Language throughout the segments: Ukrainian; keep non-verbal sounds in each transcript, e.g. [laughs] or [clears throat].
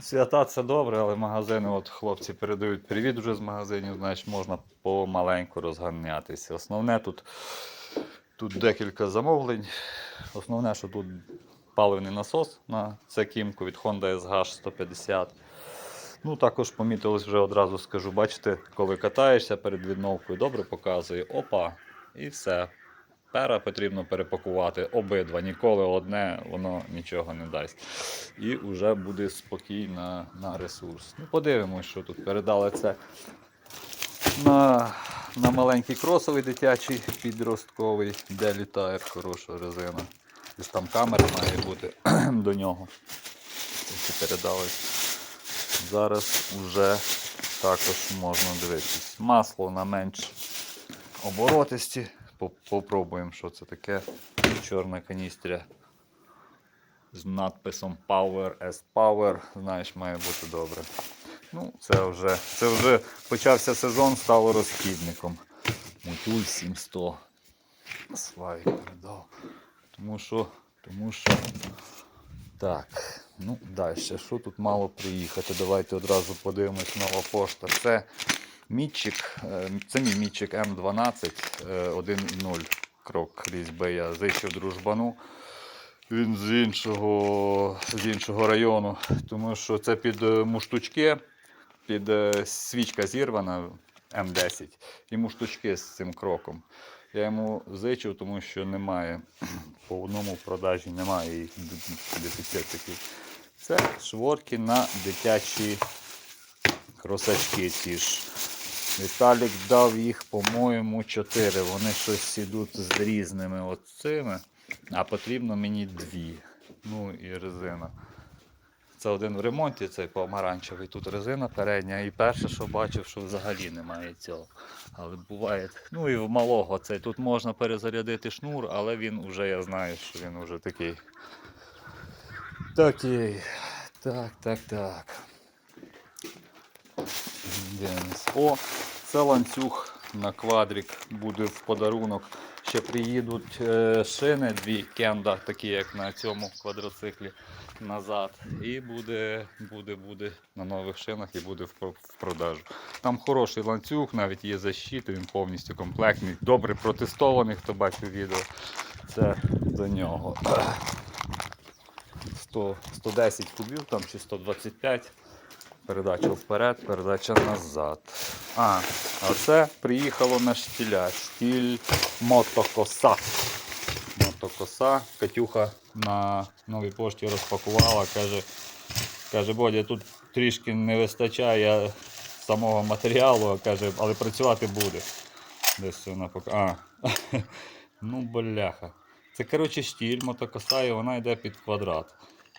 Свята це добре, але магазини, от хлопці передають привіт вже з магазинів, значить можна помаленьку розганятися. Основне тут, тут декілька замовлень. Основне, що тут паливний насос на це кімку від Honda SH 150. Ну, також помітилось вже одразу скажу, бачите, коли катаєшся перед відновкою, добре показує, опа, і все. Пера потрібно перепакувати обидва, ніколи одне воно нічого не дасть. І вже буде спокій на, ресурс. Ну, подивимось, що тут передали це на, на маленький кросовий дитячий підростковий, де літає хороша резина. Десь там камера має бути [clears throat] до нього. Які передали. Зараз вже також можна дивитись. Масло на менш оборотисті. По- Попробуємо, що це таке. Чорна каністря з надписом Power as Power. Знаєш, має бути добре. Ну, це вже, це вже почався сезон, стало розхідником. Мутюль 700. Славік передав. Тому що, тому що. Так, ну далі. Що тут мало приїхати? Давайте одразу подивимось нова пошта. Це мітчик, е, це мій мітчик М12 е, 1.0 крок різьби. Я зайшов дружбану. Він з іншого, з іншого району, тому що це під е, муштучки, під е, свічка зірвана М10 і муштучки з цим кроком. Я йому зичив, тому що немає [clears throat] по одному в продажі немає дефіцит такий. Це шворки на дитячі кросачки ті ж. Віталік дав їх, по-моєму, 4. Вони щось ідуть з різними оцими, а потрібно мені дві. Ну і резина. Це один в ремонті, цей помаранчевий. Тут резина передня. І перше, що бачив, що взагалі немає цього. Але буває. Ну і в малого цей. Тут можна перезарядити шнур, але він вже, я знаю, що він вже такий. Такий. Так, так, так. Дивимось. О, це ланцюг на квадрик буде в подарунок. Ще приїдуть е, шини, дві кенда, такі як на цьому квадроциклі назад. І буде, буде, буде на нових шинах і буде в, в продажу. Там хороший ланцюг, навіть є защита, він повністю комплектний. Добре протестований, хто бачив відео. Це до нього. [clears throat] 100, 110 кубів там чи 125. Передача вперед, передача назад. А, а це приїхало на штіля. Штіль мотокоса. Мотокоса. Катюха на новій пошті розпакувала. Каже, каже, Бодя, тут трішки не вистачає самого матеріалу, каже, але працювати буде. Десь вона пока. А. [laughs] ну, бляха. Це, коротше, штіль, мотокоса, і вона йде під квадрат.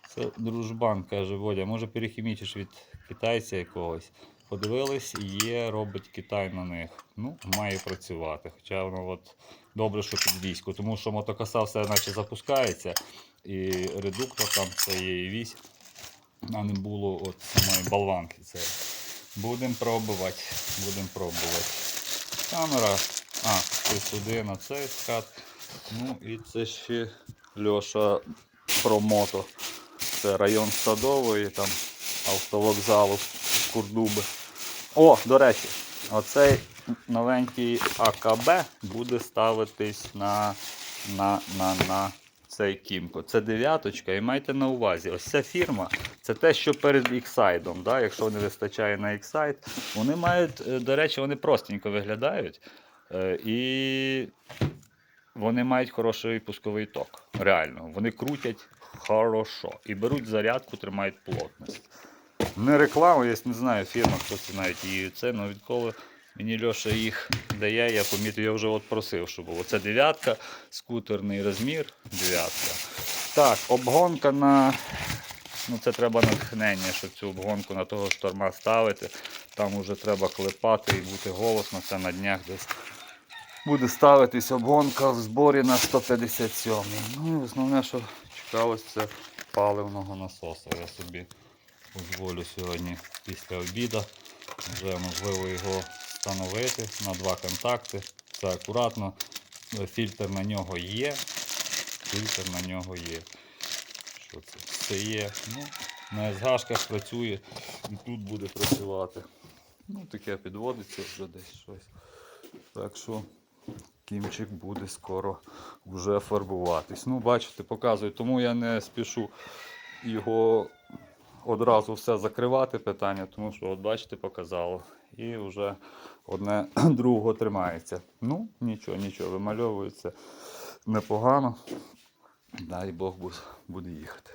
Це дружбан каже, Водя, може перехімічиш від китайця якогось. Подивились, є, робить Китай на них. Ну, має працювати. Хоча воно от добре, що під військо, тому що мотокоса все наче запускається, і редуктор там це є і вісь, а не було от самої болванки. Це. Будемо пробувати. Будемо пробувати. Камера. А, це сюди на цей скат. Ну і це ще Льоша про мото. Це район Садової, там автовокзалу Курдуби. О, до речі, оцей новенький АКБ буде ставитись на, на, на, на цей кімко. Це дев'яточка, і майте на увазі, ось ця фірма це те, що перед іксайдом. Да? Якщо не вистачає на іксайд, вони мають, е, до речі, вони простенько виглядають. Е, І вони мають хороший пусковий ток. Реально, вони крутять хорошо і беруть зарядку, тримають плотність. Не реклама, я не знаю, фірма, хто це навіть її це, але відколи мені Льоша їх дає, я помітив, я вже от просив, щоб було. Це дев'ятка, скутерний розмір, дев'ятка. Так, обгонка на. Ну, це треба натхнення, щоб цю обгонку на того шторма ставити. Там вже треба клепати і бути голосно, це на днях десь буде ставитись обгонка в зборі на 157. Ну і основне, що чекалось, це паливного насоса. Я собі дозволю сьогодні після обіду вже можливо його встановити на два контакти. Це акуратно. Фільтр на нього є. Фільтр на нього є. Що це? Все є. Ну, на СГшках працює і тут буде працювати. Ну, таке підводиться вже десь щось. Так що кімчик буде скоро вже фарбуватись. Ну, бачите, показую, тому я не спішу його одразу все закривати питання, тому що, от бачите, показало. І вже одне [clears throat] другого тримається. Ну, нічого, нічого, вимальовується непогано. Дай Бог буде їхати.